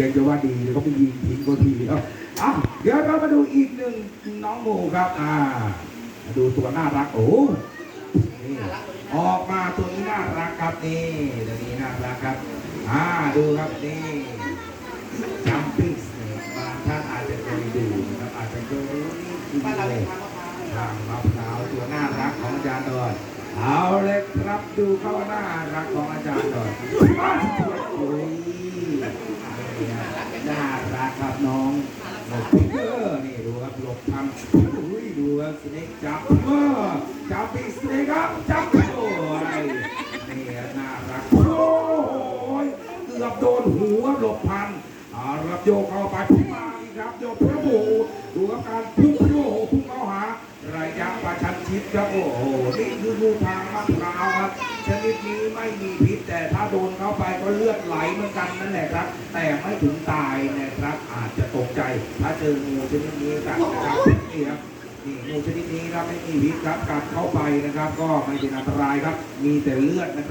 ยังจะว่าดีเดี๋ยวเขาไปยิงทิ้งก็ทีแล้วอะเดี๋ยวเรามาดูอีกหนึ่งน้องหมูครับ อ่า ดูตัวน่ารักโอ้นี่ออกมาตัวนี้น่ารักครับนี่ตัวนี้น่ารักครับ อ่าดูครับนี่จัมปิ้งสเนกบางท่านอาจจะเคยดูนะครับอาจจะเคยรู้นี่คือเลยทางมะพร้าวตัวน่ารักของอาจารย์ดอยเอาเลยครับดูเข้าน่ารักของอาจารย์ดอยอ้าวโอ้ยน่ารักครับน้องหลบพิเกอร์นี่ ดูครับหลบทำอุ้ยดูครับสเน็กจับเออจับปีสเน็กครับจับโอ้ยนี่น่ารักโอ้ยเกือบโดนหัวหลบพันอาลับโยกเข้าไปพุ่งมาอีกครับโยกพระโบดูครับการพุ่งพระโบพุ่งเข้าหาระยะประชันชิดครับโอ้โหนี่คืองูทางมะพร้าวครับชนิดนี้ไม่มีพิษ โดนเข้าไปก็เลือดไหลเหมือนกันนั่นแหละครับ แต่ไม่ถึงตายนะครับ อาจจะตกใจถ้าเจองูชนิดนี้กัดนะครับนี่ครับนี่งูชนิดนี้ครับไม่มีพิษครับกัดเข้าไปนะครับ ก็ไม่เป็นอันตรายครับ มีแต่เลือดนะครับ